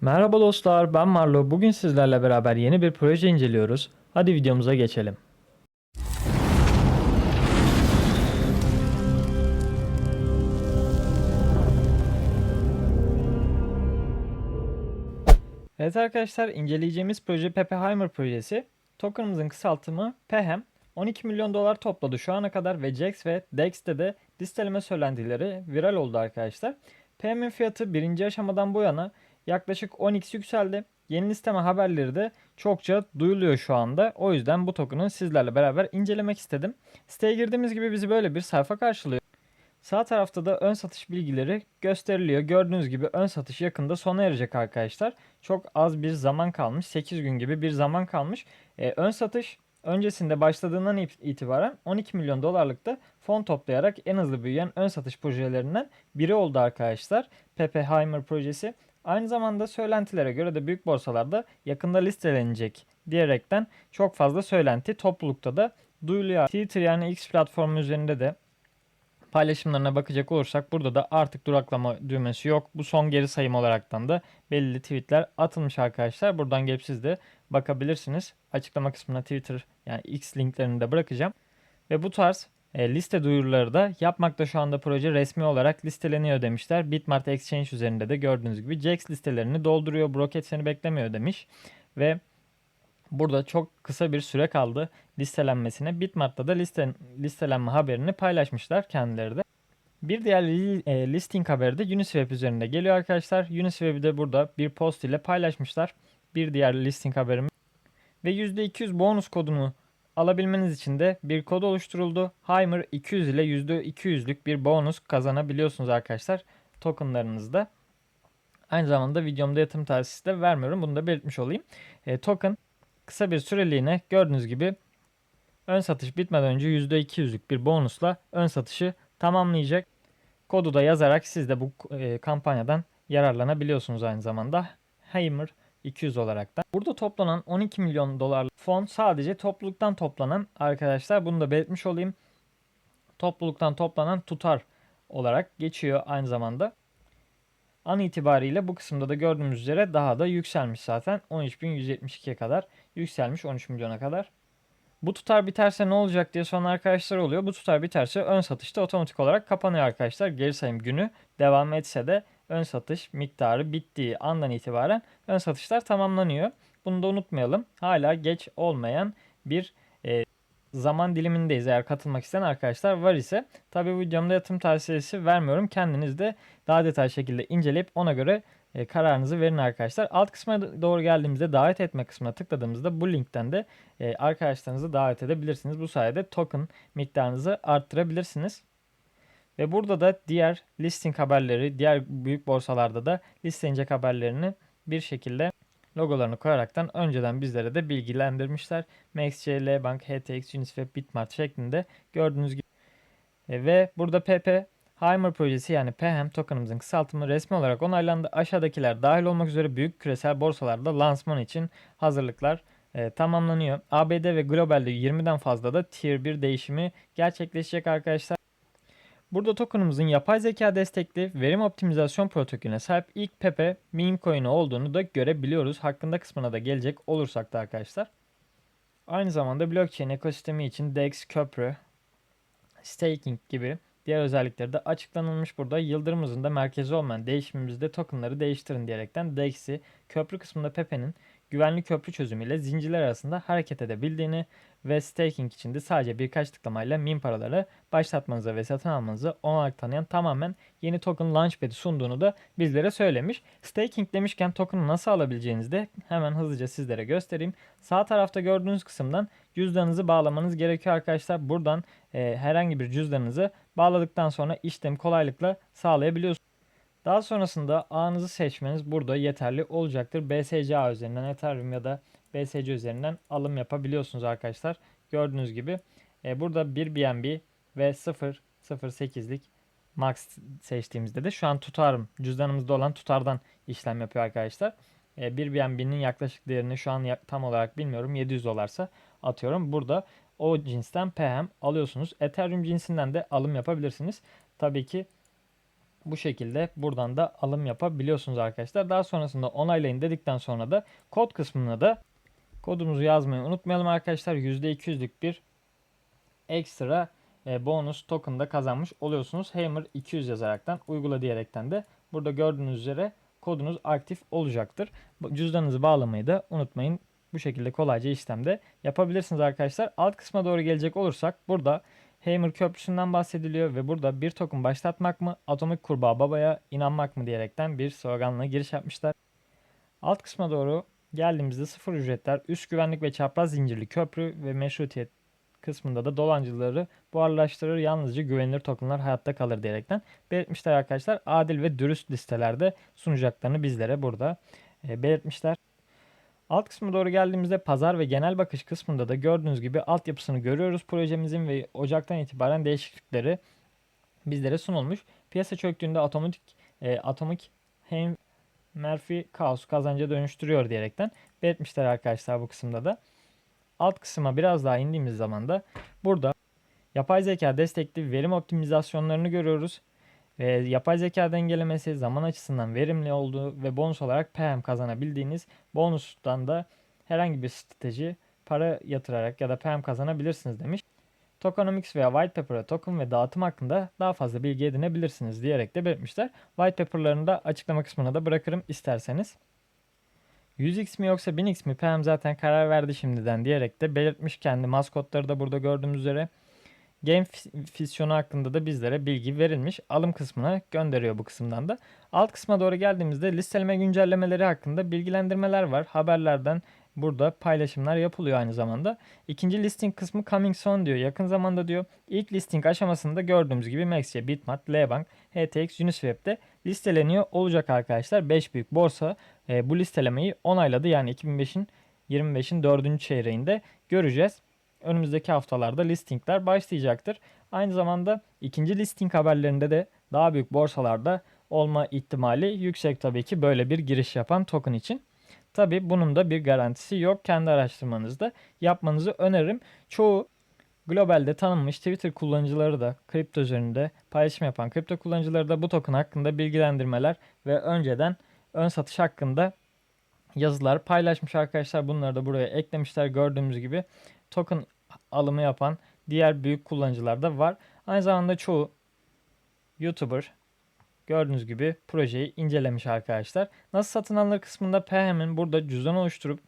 Merhaba dostlar, ben Marlo. Bugün sizlerle beraber yeni bir proje inceliyoruz. Hadi videomuza geçelim. Evet arkadaşlar, inceleyeceğimiz proje Pepeheimer projesi. Token'ımızın kısaltımı PEHEM. 12 milyon dolar topladı şu ana kadar ve JAX ve DEX'te de listeleme söylentileri viral oldu arkadaşlar. PEHEM'in fiyatı birinci aşamadan bu yana yaklaşık 10x yükseldi. Yeni listeme haberleri de çokça duyuluyor şu anda. O yüzden bu token'ı sizlerle beraber incelemek istedim. Siteye girdiğimiz gibi bizi böyle bir sayfa karşılıyor. Sağ tarafta da ön satış bilgileri gösteriliyor. Gördüğünüz gibi ön satış yakında sona erecek arkadaşlar. Çok az bir zaman kalmış. 8 gün gibi bir zaman kalmış. Ee, ön satış öncesinde başladığından itibaren 12 milyon dolarlıkta fon toplayarak en hızlı büyüyen ön satış projelerinden biri oldu arkadaşlar. Pepe Heimer projesi. Aynı zamanda söylentilere göre de büyük borsalarda yakında listelenecek diyerekten çok fazla söylenti toplulukta da duyuluyor. Twitter yani X platformu üzerinde de paylaşımlarına bakacak olursak burada da artık duraklama düğmesi yok. Bu son geri sayım olaraktan da belli tweetler atılmış arkadaşlar. Buradan gelip siz de bakabilirsiniz. Açıklama kısmına Twitter yani X linklerini de bırakacağım. Ve bu tarz e, liste duyuruları da yapmakta şu anda proje resmi olarak listeleniyor demişler. Bitmart Exchange üzerinde de gördüğünüz gibi JAX listelerini dolduruyor. Broket seni beklemiyor demiş. Ve burada çok kısa bir süre kaldı listelenmesine. Bitmart'ta da liste, listelenme haberini paylaşmışlar kendileri de. Bir diğer e, listing haberi de Uniswap üzerinde geliyor arkadaşlar. Uniswap'i de burada bir post ile paylaşmışlar. Bir diğer listing haberimiz. Ve %200 bonus kodunu alabilmeniz için de bir kod oluşturuldu. Heimer 200 ile %200'lük bir bonus kazanabiliyorsunuz arkadaşlar tokenlarınızda. Aynı zamanda videomda yatırım tavsiyesi de vermiyorum. Bunu da belirtmiş olayım. E, token kısa bir süreliğine gördüğünüz gibi ön satış bitmeden önce %200'lük bir bonusla ön satışı tamamlayacak. Kodu da yazarak siz de bu e, kampanyadan yararlanabiliyorsunuz aynı zamanda. Heimer 200 olarak da. Burada toplanan 12 milyon dolarlık fon sadece topluluktan toplanan arkadaşlar. Bunu da belirtmiş olayım. Topluluktan toplanan tutar olarak geçiyor aynı zamanda. An itibariyle bu kısımda da gördüğümüz üzere daha da yükselmiş zaten. 13.172'ye kadar yükselmiş 13 milyona kadar. Bu tutar biterse ne olacak diye soran arkadaşlar oluyor. Bu tutar biterse ön satışta otomatik olarak kapanıyor arkadaşlar. Geri sayım günü devam etse de ön satış miktarı bittiği andan itibaren ön satışlar tamamlanıyor. Bunu da unutmayalım. Hala geç olmayan bir e, zaman dilimindeyiz eğer katılmak isteyen arkadaşlar var ise. Tabi bu videomda yatırım tavsiyesi vermiyorum. Kendiniz de daha detaylı şekilde inceleyip ona göre e, kararınızı verin arkadaşlar. Alt kısma doğru geldiğimizde davet etme kısmına tıkladığımızda bu linkten de e, arkadaşlarınızı davet edebilirsiniz. Bu sayede token miktarınızı arttırabilirsiniz. Ve burada da diğer listing haberleri, diğer büyük borsalarda da listelenecek haberlerini bir şekilde logolarını koyaraktan önceden bizlere de bilgilendirmişler. MaxCL Bank, HTX, Uniswap, Bitmart şeklinde gördüğünüz gibi. E, ve burada PP Heimer projesi yani PHM tokenımızın kısaltımı resmi olarak onaylandı. Aşağıdakiler dahil olmak üzere büyük küresel borsalarda lansman için hazırlıklar e, tamamlanıyor. ABD ve globalde 20'den fazla da Tier 1 değişimi gerçekleşecek arkadaşlar. Burada tokenımızın yapay zeka destekli verim optimizasyon protokolüne sahip ilk Pepe meme coin'i olduğunu da görebiliyoruz. Hakkında kısmına da gelecek olursak da arkadaşlar. Aynı zamanda blockchain ekosistemi için DEX, köprü, staking gibi diğer özellikleri de açıklanılmış burada. Yıldırım hızında merkezi olmayan değişimimizde tokenları değiştirin diyerekten DEX'i köprü kısmında Pepe'nin güvenli köprü çözümüyle zincirler arasında hareket edebildiğini ve staking için de sadece birkaç tıklamayla min paraları başlatmanıza ve satın almanızı olarak tanıyan tamamen yeni token launchpad'i sunduğunu da bizlere söylemiş. Staking demişken token'ı nasıl alabileceğinizi de hemen hızlıca sizlere göstereyim. Sağ tarafta gördüğünüz kısımdan cüzdanınızı bağlamanız gerekiyor arkadaşlar. Buradan e, herhangi bir cüzdanınızı bağladıktan sonra işlemi kolaylıkla sağlayabiliyorsunuz. Daha sonrasında ağınızı seçmeniz burada yeterli olacaktır. BSC ağ üzerinden Ethereum ya da BSC üzerinden alım yapabiliyorsunuz arkadaşlar. Gördüğünüz gibi e, burada 1 BNB ve 0.08'lik max seçtiğimizde de şu an tutarım cüzdanımızda olan tutardan işlem yapıyor arkadaşlar. E, 1 BNB'nin yaklaşık değerini şu an tam olarak bilmiyorum 700 dolarsa atıyorum. Burada o cinsten PM alıyorsunuz. Ethereum cinsinden de alım yapabilirsiniz. Tabii ki Bu şekilde buradan da alım yapabiliyorsunuz arkadaşlar. Daha sonrasında onaylayın dedikten sonra da kod kısmına da kodumuzu yazmayı unutmayalım arkadaşlar. %200'lük bir ekstra e, bonus token da kazanmış oluyorsunuz. Hammer 200 yazaraktan uygula diyerekten de burada gördüğünüz üzere kodunuz aktif olacaktır. Cüzdanınızı bağlamayı da unutmayın. Bu şekilde kolayca işlemde yapabilirsiniz arkadaşlar. Alt kısma doğru gelecek olursak burada Hammer köprüsünden bahsediliyor ve burada bir token başlatmak mı, atomik kurbağa babaya inanmak mı diyerekten bir sloganla giriş yapmışlar. Alt kısma doğru geldiğimizde sıfır ücretler, üst güvenlik ve çapraz zincirli köprü ve meşrutiyet kısmında da dolancıları buharlaştırır. Yalnızca güvenilir tokenlar hayatta kalır diyerekten belirtmişler arkadaşlar. Adil ve dürüst listelerde sunacaklarını bizlere burada e, belirtmişler. Alt kısma doğru geldiğimizde pazar ve genel bakış kısmında da gördüğünüz gibi altyapısını görüyoruz projemizin ve Ocak'tan itibaren değişiklikleri bizlere sunulmuş. Piyasa çöktüğünde atomik e, atomik hem Murphy kaos kazanca dönüştürüyor diyerekten belirtmişler arkadaşlar bu kısımda da. Alt kısma biraz daha indiğimiz zaman da burada yapay zeka destekli verim optimizasyonlarını görüyoruz. Ve yapay zeka dengelemesi zaman açısından verimli olduğu ve bonus olarak PM kazanabildiğiniz bonustan da herhangi bir strateji para yatırarak ya da PM kazanabilirsiniz demiş. Tokenomics veya White Paper'a token ve dağıtım hakkında daha fazla bilgi edinebilirsiniz diyerek de belirtmişler. White Paper'larını da açıklama kısmına da bırakırım isterseniz. 100x mi yoksa 1000x mi PM zaten karar verdi şimdiden diyerek de belirtmiş kendi maskotları da burada gördüğümüz üzere. Game fis- fisyonu hakkında da bizlere bilgi verilmiş. Alım kısmına gönderiyor bu kısımdan da. Alt kısma doğru geldiğimizde listeleme güncellemeleri hakkında bilgilendirmeler var. Haberlerden burada paylaşımlar yapılıyor aynı zamanda. İkinci listing kısmı coming soon diyor. Yakın zamanda diyor. İlk listing aşamasında gördüğümüz gibi Maxia, Bitmart, Lbank, HTX, Uniswap'te listeleniyor olacak arkadaşlar. 5 büyük borsa e, bu listelemeyi onayladı. Yani 2005'in 25'in 4. çeyreğinde göreceğiz. Önümüzdeki haftalarda listingler başlayacaktır. Aynı zamanda ikinci listing haberlerinde de daha büyük borsalarda olma ihtimali yüksek tabii ki böyle bir giriş yapan token için. Tabii bunun da bir garantisi yok. Kendi araştırmanızda yapmanızı öneririm. Çoğu globalde tanınmış Twitter kullanıcıları da kripto üzerinde paylaşım yapan kripto kullanıcıları da bu token hakkında bilgilendirmeler ve önceden ön satış hakkında yazılar paylaşmış arkadaşlar. Bunları da buraya eklemişler gördüğümüz gibi. Token alımı yapan diğer büyük kullanıcılar da var. Aynı zamanda çoğu YouTuber gördüğünüz gibi projeyi incelemiş arkadaşlar. Nasıl satın alınır kısmında PHM'in burada cüzdan oluşturup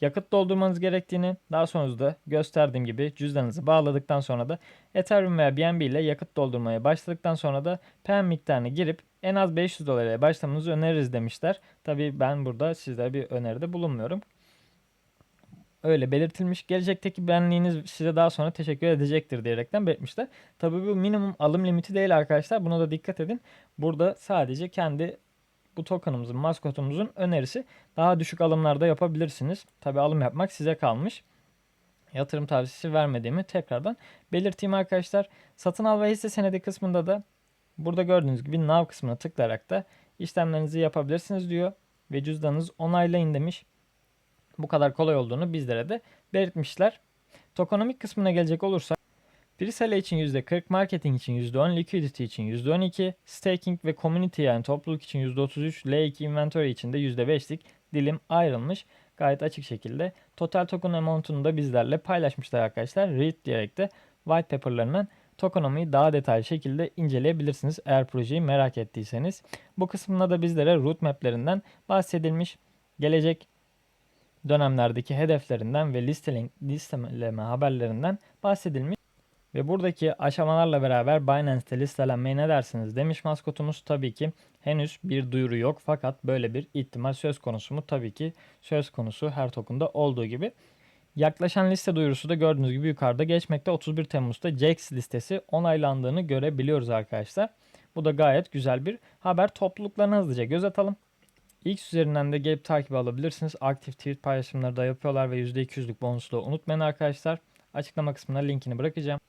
yakıt doldurmanız gerektiğini daha sonra da gösterdiğim gibi cüzdanınızı bağladıktan sonra da Ethereum veya BNB ile yakıt doldurmaya başladıktan sonra da PM miktarını girip en az 500 dolar ile başlamanızı öneririz demişler. Tabii ben burada sizlere bir öneride bulunmuyorum. Öyle belirtilmiş. Gelecekteki benliğiniz size daha sonra teşekkür edecektir diyerekten belirtmişler. Tabii bu minimum alım limiti değil arkadaşlar. Buna da dikkat edin. Burada sadece kendi bu tokenımızın, maskotumuzun önerisi. Daha düşük alımlarda yapabilirsiniz. Tabii alım yapmak size kalmış. Yatırım tavsiyesi vermediğimi tekrardan belirteyim arkadaşlar. Satın al ve hisse senedi kısmında da burada gördüğünüz gibi Now kısmına tıklayarak da işlemlerinizi yapabilirsiniz diyor. Ve cüzdanınız onaylayın demiş. Bu kadar kolay olduğunu bizlere de belirtmişler. Tokenomik kısmına gelecek olursak Presale için %40, marketing için %10, liquidity için %12, staking ve community yani topluluk için %33, L2 inventory için de %5'lik dilim ayrılmış. Gayet açık şekilde. Total token amount'unu da bizlerle paylaşmışlar arkadaşlar. Read diyerek de white paper'larından tokenomiyi daha detaylı şekilde inceleyebilirsiniz eğer projeyi merak ettiyseniz. Bu kısmında da bizlere roadmap'lerinden bahsedilmiş. Gelecek dönemlerdeki hedeflerinden ve listeling, listeleme haberlerinden bahsedilmiş. Ve buradaki aşamalarla beraber Binance'te listelenmeye ne dersiniz demiş maskotumuz. Tabii ki henüz bir duyuru yok fakat böyle bir ihtimal söz konusu mu? Tabii ki söz konusu her token'da olduğu gibi. Yaklaşan liste duyurusu da gördüğünüz gibi yukarıda geçmekte. 31 Temmuz'da JAX listesi onaylandığını görebiliyoruz arkadaşlar. Bu da gayet güzel bir haber. Topluluklarına hızlıca göz atalım. X üzerinden de gelip takip alabilirsiniz. Aktif tweet paylaşımları da yapıyorlar ve %200'lük bonusu da unutmayın arkadaşlar. Açıklama kısmına linkini bırakacağım.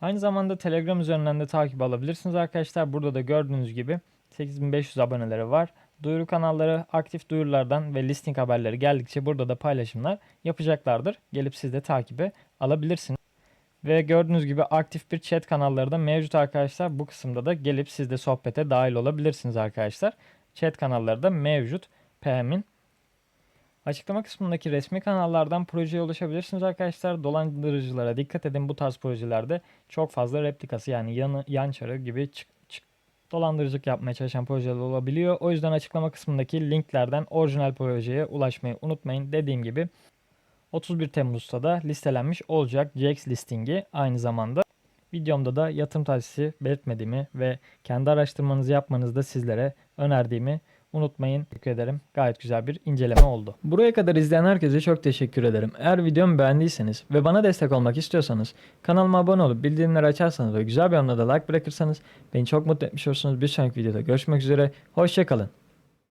Aynı zamanda Telegram üzerinden de takip alabilirsiniz arkadaşlar. Burada da gördüğünüz gibi 8500 aboneleri var. Duyuru kanalları aktif duyurulardan ve listing haberleri geldikçe burada da paylaşımlar yapacaklardır. Gelip siz de takibe alabilirsiniz. Ve gördüğünüz gibi aktif bir chat kanalları da mevcut arkadaşlar. Bu kısımda da gelip siz de sohbete dahil olabilirsiniz arkadaşlar. Chat kanalları da mevcut PM'in. Açıklama kısmındaki resmi kanallardan projeye ulaşabilirsiniz arkadaşlar. Dolandırıcılara dikkat edin. Bu tarz projelerde çok fazla replikası yani yanı, yan çarı gibi çık, çık, dolandırıcılık yapmaya çalışan projeler olabiliyor. O yüzden açıklama kısmındaki linklerden orijinal projeye ulaşmayı unutmayın. Dediğim gibi 31 Temmuz'da da listelenmiş olacak JAX listingi aynı zamanda. Videomda da yatırım tavsiyesi belirtmediğimi ve kendi araştırmanızı yapmanızı da sizlere önerdiğimi unutmayın. Teşekkür ederim. Gayet güzel bir inceleme oldu. Buraya kadar izleyen herkese çok teşekkür ederim. Eğer videomu beğendiyseniz ve bana destek olmak istiyorsanız kanalıma abone olup bildirimleri açarsanız ve güzel bir anda da like bırakırsanız beni çok mutlu etmiş olursunuz. Bir sonraki videoda görüşmek üzere. Hoşçakalın.